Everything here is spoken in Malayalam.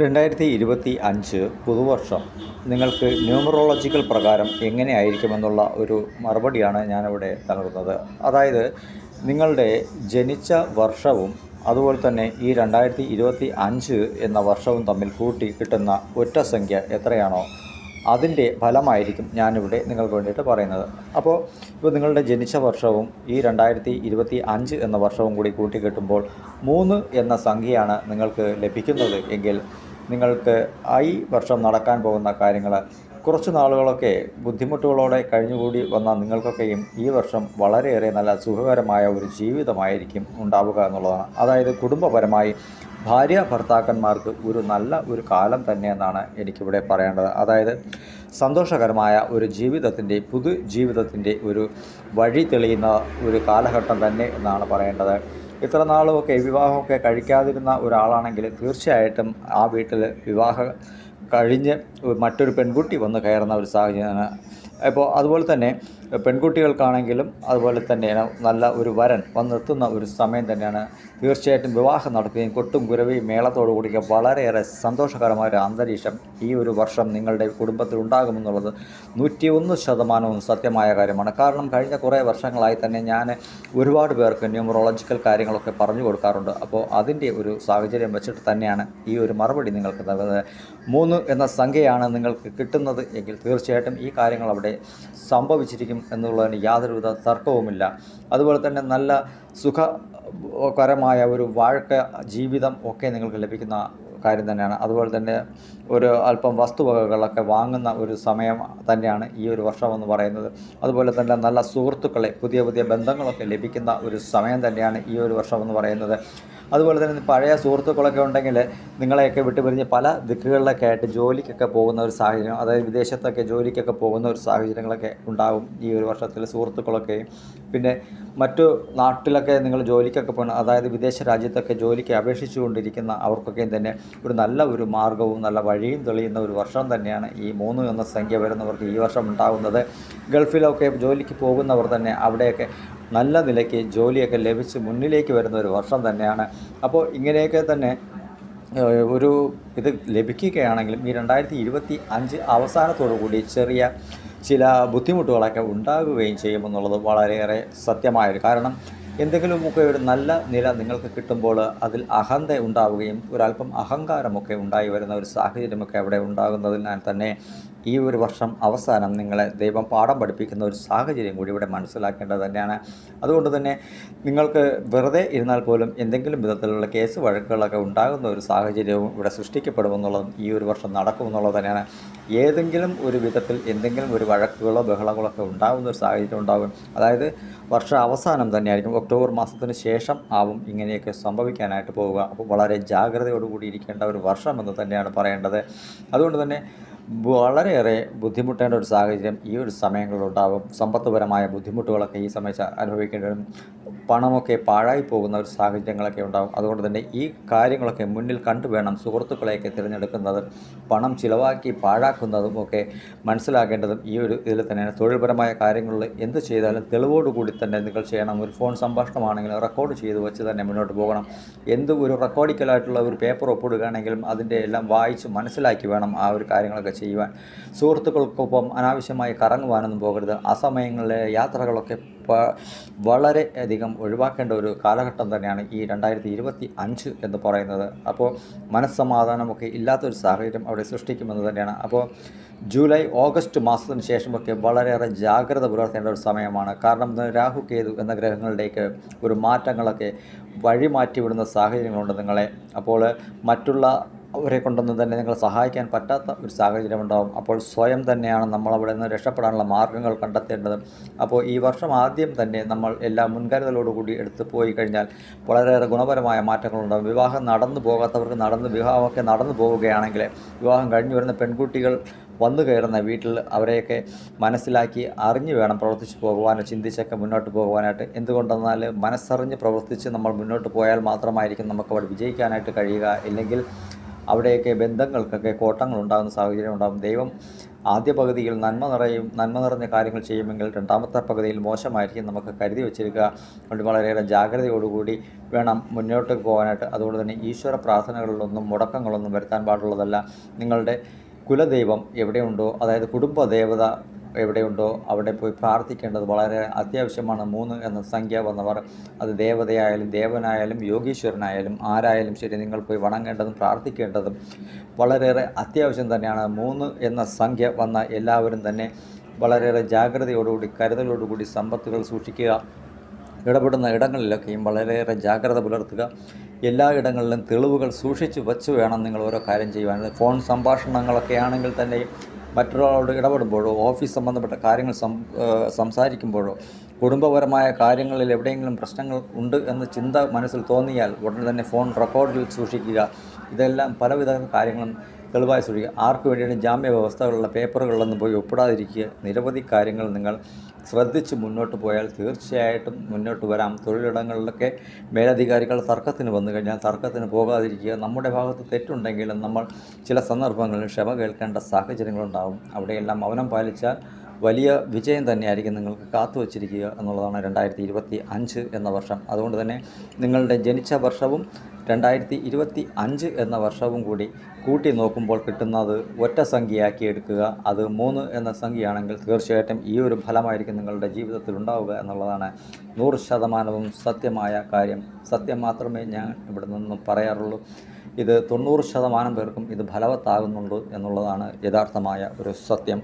രണ്ടായിരത്തി ഇരുപത്തി അഞ്ച് പുതുവർഷം നിങ്ങൾക്ക് ന്യൂമറോളജിക്കൽ പ്രകാരം എങ്ങനെയായിരിക്കുമെന്നുള്ള ഒരു മറുപടിയാണ് ഞാനിവിടെ നൽകുന്നത് അതായത് നിങ്ങളുടെ ജനിച്ച വർഷവും അതുപോലെ തന്നെ ഈ രണ്ടായിരത്തി ഇരുപത്തി അഞ്ച് എന്ന വർഷവും തമ്മിൽ കൂട്ടി കിട്ടുന്ന ഒറ്റ സംഖ്യ എത്രയാണോ അതിന്റെ ഫലമായിരിക്കും ഞാനിവിടെ നിങ്ങൾക്ക് വേണ്ടിയിട്ട് പറയുന്നത്. അപ്പോൾ ഇപ്പോൾ നിങ്ങളുടെ ജനിച്ച വർഷവും ഈ രണ്ടായിരത്തി ഇരുപത്തി അഞ്ച് എന്ന വർഷവും കൂടി കൂട്ടിക്കെട്ടുമ്പോൾ മൂന്ന് എന്ന സംഖ്യയാണ് നിങ്ങൾക്ക് ലഭിക്കുന്നത് എങ്കിൽ നിങ്ങൾക്ക് ഈ വർഷം നടക്കാൻ പോകുന്ന കാര്യങ്ങൾ കുറച്ച് നാളുകളൊക്കെ ബുദ്ധിമുട്ടുകളോടെ കഴിഞ്ഞുകൂടി വന്ന നിങ്ങൾക്കൊക്കെയും ഈ വർഷം വളരെയേറെ നല്ല സുഖകരമായ ഒരു ജീവിതമായിരിക്കും ഉണ്ടാവുക എന്നുള്ളതാണ്. അതായത് കുടുംബപരമായി ഭാര്യ ഭർത്താക്കന്മാർക്ക് ഒരു നല്ല ഒരു കാലം തന്നെയെന്നാണ് എനിക്കിവിടെ പറയേണ്ടത്. അതായത് സന്തോഷകരമായ ഒരു ജീവിതത്തിന്റെ പുതു ജീവിതത്തിന്റെ ഒരു വഴി തെളിയുന്ന ഒരു കാലഘട്ടം തന്നെ എന്നാണ് പറയേണ്ടത്. ഇത്ര നാളുമൊക്കെ വിവാഹമൊക്കെ കഴിക്കാതിരുന്ന ഒരാളാണെങ്കിൽ തീർച്ചയായിട്ടും ആ വീട്ടിൽ വിവാഹം കഴിഞ്ഞ് മറ്റൊരു പെൺകുട്ടി വന്ന് കയറുന്ന ഒരു സാഹചര്യമാണ്. അപ്പോൾ അതുപോലെ തന്നെ പെൺകുട്ടികൾക്കാണെങ്കിലും അതുപോലെ തന്നെ നല്ല ഒരു വരൻ വന്നെത്തുന്ന ഒരു സമയം തന്നെയാണ് തീർച്ചയായിട്ടും വിവാഹം നടക്കുകയും കൊട്ടും കുരവിയും മേളത്തോടു കൂടിയൊക്കെ വളരെയേറെ സന്തോഷകരമായ ഒരു അന്തരീക്ഷം ഈ ഒരു വർഷം നിങ്ങളുടെ കുടുംബത്തിൽ ഉണ്ടാകുമെന്നുള്ളത് നൂറ്റി ഒന്ന് ശതമാനവും സത്യമായ കാര്യമാണ്. കാരണം കഴിഞ്ഞ കുറേ വർഷങ്ങളായി തന്നെ ഞാൻ ഒരുപാട് പേർക്ക് ന്യൂമറോളജിക്കൽ കാര്യങ്ങളൊക്കെ പറഞ്ഞു കൊടുക്കാറുണ്ട്. അപ്പോൾ അതിന്റെ ഒരു സാഹചര്യം വെച്ചിട്ട് തന്നെയാണ് ഈ ഒരു മറുപടി നിങ്ങൾക്ക് നൽകുന്നത്. മൂന്ന് എന്ന സംഖ്യയാണ് നിങ്ങൾക്ക് കിട്ടുന്നത് എങ്കിൽ തീർച്ചയായിട്ടും ഈ കാര്യങ്ങൾ അവിടെ സംഭവിച്ചിരിക്കും. എന്നുള്ളതിന് യാതൊരുവിധ തർക്കവുമില്ല. അതുപോലെ തന്നെ നല്ല സുഖകരമായ ഒരു വാഴക്ക ജീവിതം ഒക്കെ നിങ്ങൾക്ക് ലഭിക്കുന്ന കാര്യം തന്നെയാണ്. അതുപോലെ തന്നെ ഒരു അല്പം വസ്തുവകകളൊക്കെ വാങ്ങുന്ന ഒരു സമയം തന്നെയാണ് ഈ ഒരു വർഷമെന്ന് പറയുന്നത്. അതുപോലെ തന്നെ നല്ല സുഹൃത്തുക്കളെ പുതിയ പുതിയ ബന്ധങ്ങളൊക്കെ ലഭിക്കുന്ന ഒരു സമയം തന്നെയാണ് ഈ ഒരു വർഷമെന്ന് പറയുന്നത്. അതുപോലെ തന്നെ പഴയ സുഹൃത്തുക്കളൊക്കെ ഉണ്ടെങ്കിൽ നിങ്ങളെയൊക്കെ വിട്ടുപിരിഞ്ഞ് പല ദിക്കുകളിലൊക്കെ ആയിട്ട് ജോലിക്കൊക്കെ പോകുന്ന ഒരു സാഹചര്യം അതായത് വിദേശത്തൊക്കെ ജോലിക്കൊക്കെ പോകുന്ന ഒരു സാഹചര്യങ്ങളൊക്കെ ഉണ്ടാകും ഈ ഒരു വർഷത്തിൽ സുഹൃത്തുക്കളൊക്കെ. പിന്നെ മറ്റു നാട്ടിലൊക്കെ നിങ്ങൾ ജോലിക്കൊക്കെ പോകണം അതായത് വിദേശ രാജ്യത്തൊക്കെ ജോലിക്ക് അപേക്ഷിച്ചുകൊണ്ടിരിക്കുന്ന അവർക്കൊക്കെയും തന്നെ ഒരു നല്ല ഒരു മാർഗവും നല്ല വഴിയും തെളിയുന്ന ഒരു വർഷം തന്നെയാണ് ഈ മൂന്ന് എന്ന സംഖ്യ വരുന്നവർക്ക് ഈ വർഷം ഉണ്ടാകുന്നത്. ഗൾഫിലൊക്കെ ജോലിക്ക് പോകുന്നവർ തന്നെ അവിടെയൊക്കെ നല്ല നിലയ്ക്ക് ജോലിയൊക്കെ ലഭിച്ച് മുന്നിലേക്ക് വരുന്ന ഒരു വർഷം തന്നെയാണ്. അപ്പോൾ ഇങ്ങനെയൊക്കെ തന്നെ ഒരു ഇത് ലഭിക്കുകയാണെങ്കിലും ഈ രണ്ടായിരത്തി ഇരുപത്തി അഞ്ച് അവസാനത്തോടു കൂടി ചെറിയ ചില ബുദ്ധിമുട്ടുകളൊക്കെ ഉണ്ടാകുകയും ചെയ്യുമെന്നുള്ളത് വളരെയേറെ സത്യമായൊരു കാരണം. എന്തെങ്കിലുമൊക്കെ ഒരു നല്ല നില നിങ്ങൾക്ക് കിട്ടുമ്പോൾ അതിൽ അഹന്ത ഉണ്ടാവുകയും ഒരല്പം അഹങ്കാരമൊക്കെ ഉണ്ടായി വരുന്ന ഒരു സാഹചര്യമൊക്കെ അവിടെ ഉണ്ടാകുന്നതിനാൽ തന്നെ ഈ ഒരു വർഷം അവസാനം നിങ്ങളെ ദൈവം പാഠം പഠിപ്പിക്കുന്ന ഒരു സാഹചര്യം കൂടി ഇവിടെ മനസ്സിലാക്കേണ്ടത് തന്നെയാണ്. അതുകൊണ്ട് തന്നെ നിങ്ങൾക്ക് വെറുതെ ഇരുന്നാൽ പോലും എന്തെങ്കിലും വിധത്തിലുള്ള കേസ് വഴക്കുകളൊക്കെ ഉണ്ടാകുന്ന ഒരു സാഹചര്യവും ഇവിടെ സൃഷ്ടിക്കപ്പെടുമെന്നുള്ളതും ഈ ഒരു വർഷം നടക്കുമെന്നുള്ളത് തന്നെയാണ്. ഏതെങ്കിലും ഒരു വിധത്തിൽ എന്തെങ്കിലും ഒരു വഴക്കുകളോ ബഹളങ്ങളോ ഒക്കെ ഉണ്ടാകുന്ന ഒരു സാഹചര്യം ഉണ്ടാകും. അതായത് വർഷ അവസാനം തന്നെയായിരിക്കും. ഒക്ടോബർ മാസത്തിന് ശേഷം ആവും ഇങ്ങനെയൊക്കെ സംഭവിക്കാനായിട്ട് പോവുക. അപ്പോൾ വളരെ ജാഗ്രതയോടുകൂടി ഇരിക്കേണ്ട ഒരു വർഷം എന്ന് തന്നെയാണ് പറയേണ്ടത്. അതുകൊണ്ട് തന്നെ വളരെയേറെ ബുദ്ധിമുട്ടേണ്ട ഒരു സാഹചര്യം ഈ ഒരു സമയങ്ങളിലുണ്ടാകും സമ്പത്തുപരമായ ബുദ്ധിമുട്ടുകളൊക്കെ ഈ സമയത്ത് അനുഭവിക്കേണ്ടി വരും പണമൊക്കെ പാഴായി പോകുന്ന ഒരു സാഹചര്യങ്ങളൊക്കെ ഉണ്ടാകും അതുകൊണ്ട് തന്നെ ഈ കാര്യങ്ങളൊക്കെ മുന്നിൽ കണ്ടു വേണം സുഹൃത്തുക്കളെയൊക്കെ തിരഞ്ഞെടുക്കുന്നത് പണം ചിലവാക്കി പാഴാക്കുന്നതും ഒക്കെ മനസ്സിലാക്കേണ്ടതും ഈ ഒരു ഇതിൽ തന്നെയാണ്. തൊഴിൽപരമായ കാര്യങ്ങളിൽ എന്ത് ചെയ്താലും തെളിവോടുകൂടി തന്നെ നിങ്ങൾ ചെയ്യണം. ഒരു ഫോൺ സംഭാഷണമാണെങ്കിലും റെക്കോർഡ് ചെയ്ത് വെച്ച് തന്നെ മുന്നോട്ട് പോകണം. എന്ത് ഒരു റെക്കോർഡിക്കലായിട്ടുള്ള ഒരു പേപ്പർ ഒപ്പിടുകയാണെങ്കിലും അതിന്റെ എല്ലാം വായിച്ച് മനസ്സിലാക്കി വേണം ആ ഒരു കാര്യങ്ങളൊക്കെ ചെയ്യുവാൻ. സുഹൃത്തുക്കൾക്കൊപ്പം അനാവശ്യമായി കറങ്ങുവാനൊന്നും പോകരുത്. ആ സമയങ്ങളിലെ യാത്രകളൊക്കെ വളരെ അധികം ഒഴിവാക്കേണ്ട ഒരു കാലഘട്ടം തന്നെയാണ് ഈ രണ്ടായിരത്തി ഇരുപത്തി അഞ്ച് എന്ന് പറയുന്നത്. അപ്പോൾ മനസ്സമാധാനമൊക്കെ ഇല്ലാത്തൊരു സാഹചര്യം അവിടെ സൃഷ്ടിക്കുമെന്ന് തന്നെയാണ്. അപ്പോൾ ജൂലൈ ഓഗസ്റ്റ് മാസത്തിന് ശേഷമൊക്കെ വളരെയേറെ ജാഗ്രത പുലർത്തേണ്ട ഒരു സമയമാണ്. കാരണം രാഹു കേതു എന്ന ഗ്രഹങ്ങളിലേക്ക് ഒരു മാറ്റങ്ങളൊക്കെ വഴിമാറ്റിവിടുന്ന സാഹചര്യങ്ങളുണ്ട് നിങ്ങളെ. അപ്പോൾ മറ്റുള്ള അവരെ കൊണ്ടൊന്നും തന്നെ നിങ്ങളെ സഹായിക്കാൻ പറ്റാത്ത ഒരു സാഹചര്യം ഉണ്ടാകും അപ്പോൾ സ്വയം തന്നെയാണ് നമ്മൾ അവിടെ നിന്ന് രക്ഷപ്പെടാനുള്ള മാർഗങ്ങൾ കണ്ടെത്തേണ്ടത്. അപ്പോൾ ഈ വർഷം ആദ്യം തന്നെ നമ്മൾ എല്ലാ മുൻകരുതലോടുകൂടി എടുത്തു പോയി കഴിഞ്ഞാൽ വളരെയേറെ ഗുണപരമായ മാറ്റങ്ങളുണ്ടാകും വിവാഹം നടന്നു പോകാത്തവർക്ക് നടന്ന് വിവാഹമൊക്കെ നടന്നു പോവുകയാണെങ്കിൽ വിവാഹം കഴിഞ്ഞു വരുന്ന പെൺകുട്ടികൾ വന്നു കയറുന്ന വീട്ടിൽ അവരെയൊക്കെ മനസ്സിലാക്കി അറിഞ്ഞു വേണം പ്രവർത്തിച്ച് പോകുവാനോ ചിന്തിച്ചൊക്കെ മുന്നോട്ട് പോകുവാനായിട്ട്. എന്തുകൊണ്ടെന്നാൽ മനസ്സറിഞ്ഞ് പ്രവർത്തിച്ച് നമ്മൾ മുന്നോട്ട് പോയാൽ മാത്രമായിരിക്കും നമുക്ക് അവിടെ വിജയിക്കാനായിട്ട് കഴിയുക. ഇല്ലെങ്കിൽ അവിടെയൊക്കെ ബന്ധങ്ങൾക്കൊക്കെ കോട്ടങ്ങൾ ഉണ്ടാകുന്ന സാഹചര്യം ഉണ്ടാകും. ദൈവം ആദ്യ പകുതിയിൽ നന്മ നിറയും നന്മ നിറഞ്ഞ കാര്യങ്ങൾ ചെയ്യുമെങ്കിൽ രണ്ടാമത്തെ പകുതിയിൽ മോശമായിരിക്കും നമുക്ക് കരുതി വെച്ചിരിക്കുക. അതുകൊണ്ട് വളരെയേറെ ജാഗ്രതയോടുകൂടി വേണം മുന്നോട്ട് പോകാനായിട്ട്. അതുകൊണ്ട് തന്നെ ഈശ്വര പ്രാർത്ഥനകളിലൊന്നും മുടക്കങ്ങളൊന്നും വരുത്താൻ പാടുള്ളതല്ല. നിങ്ങളുടെ കുലദൈവം എവിടെയുണ്ടോ അതായത് കുടുംബ ദേവത എവിടെയുണ്ടോ അവിടെ പോയി പ്രാർത്ഥിക്കേണ്ടത് വളരെ അത്യാവശ്യമാണ്. മൂന്ന് എന്ന സംഖ്യ വന്നവർ അത് ദേവതയായാലും ദേവനായാലും യോഗീശ്വരനായാലും ആരായാലും ശരി നിങ്ങൾ പോയി വണങ്ങേണ്ടതും പ്രാർത്ഥിക്കേണ്ടതും വളരെയേറെ അത്യാവശ്യം തന്നെയാണ്. മൂന്ന് എന്ന സംഖ്യ വന്ന എല്ലാവരും തന്നെ വളരെയേറെ ജാഗ്രതയോടുകൂടി കരുതലോടുകൂടി സമ്പത്തുകൾ സൂക്ഷിക്കുക ഇടപെടുന്ന ഇടങ്ങളിലൊക്കെയും വളരെയേറെ ജാഗ്രത പുലർത്തുക. എല്ലാ ഇടങ്ങളിലും തെളിവുകൾ സൂക്ഷിച്ചു വച്ച് വേണം നിങ്ങൾ ഓരോ കാര്യം ചെയ്യുവാൻ. ഫോൺ സംഭാഷണങ്ങളൊക്കെ ആണെങ്കിൽ തന്നെയും മറ്റൊരാളോട് ഇടപെടുമ്പോഴോ ഓഫീസ് സംബന്ധപ്പെട്ട കാര്യങ്ങൾ സംസാരിക്കുമ്പോഴോ കുടുംബപരമായ കാര്യങ്ങളിൽ എവിടെയെങ്കിലും പ്രശ്നങ്ങൾ ഉണ്ട് എന്ന ചിന്ത മനസ്സിൽ തോന്നിയാൽ ഉടനെ തന്നെ ഫോൺ റെക്കോർഡിൽ സൂക്ഷിക്കുക. ഇതെല്ലാം പലവിധ കാര്യങ്ങളും തെളിവായി സൂക്ഷിക്കുക ആർക്ക് വേണ്ടിയാണ് ജാമ്യ വ്യവസ്ഥകളുള്ള പേപ്പറുകളിലൊന്നും പോയി ഒപ്പിടാതിരിക്കുക? നിരവധി കാര്യങ്ങൾ നിങ്ങൾ ശ്രദ്ധിച്ച് മുന്നോട്ട് പോയാൽ തീർച്ചയായിട്ടും മുന്നോട്ട് വരാം. തൊഴിലിടങ്ങളിലൊക്കെ മേലധികാരികൾ തർക്കത്തിന് വന്നു കഴിഞ്ഞാൽ തർക്കത്തിന് പോകാതിരിക്കുക. നമ്മുടെ ഭാഗത്ത് തെറ്റുണ്ടെങ്കിലും നമ്മൾ ചില സന്ദർഭങ്ങളിൽ ക്ഷമ കേൾക്കേണ്ട സാഹചര്യങ്ങളുണ്ടാവും. അവിടെയെല്ലാം മൗനം പാലിച്ചാൽ വലിയ വിജയം തന്നെയായിരിക്കും നിങ്ങൾക്ക് കാത്തു വച്ചിരിക്കുക എന്നുള്ളതാണ് രണ്ടായിരത്തി ഇരുപത്തി അഞ്ച് എന്ന വർഷം. അതുകൊണ്ട് തന്നെ നിങ്ങളുടെ ജനിച്ച വർഷവും രണ്ടായിരത്തി ഇരുപത്തി അഞ്ച് എന്ന വർഷവും കൂടി കൂട്ടി നോക്കുമ്പോൾ കിട്ടുന്നത് ഒറ്റ സംഖ്യയാക്കി എടുക്കുക. അത് മൂന്ന് എന്ന സംഖ്യയാണെങ്കിൽ തീർച്ചയായിട്ടും ഈ ഒരു ഫലമായിരിക്കും നിങ്ങളുടെ ജീവിതത്തിൽ ഉണ്ടാവുക എന്നുള്ളതാണ് നൂറ് ശതമാനവും സത്യമായ കാര്യം. സത്യം മാത്രമേ ഞാൻ ഇവിടെ നിന്നും പറയാറുള്ളൂ. ഇത് തൊണ്ണൂറ് ശതമാനം പേർക്കും ഇത് ഫലവത്താകുന്നുണ്ട് എന്നുള്ളതാണ് യഥാർത്ഥമായ ഒരു സത്യം.